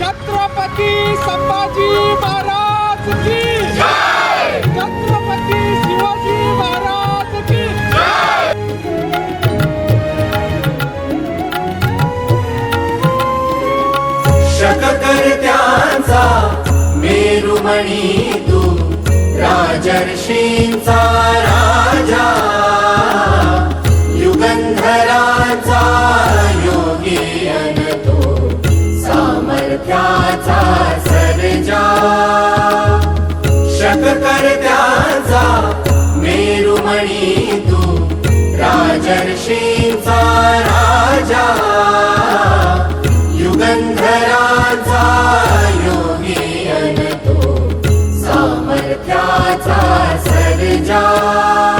छत्रपती संभाजी महाराज की छत्रपती शिवाजी महाराज की शककर्त्यांचा मेरुमणी तू राजर्षींचा राजा. सामर्थ्याचा सर्जा. शककर्त्यांचा मेरुमणी तू राजर्षींचा राजा. युगंधराचा योगी अन तो सामर्थ्याचा सर्जा.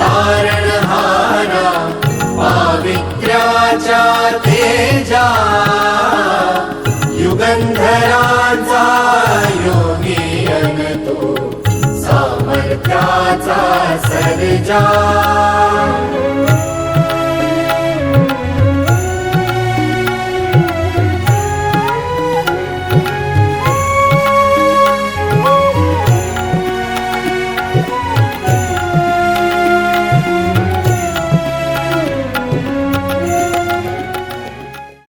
तारणहारा पावित्र्याच्या तेजा. युगंधराचा योगी अनतो सामर्थ्याचा सर्जा.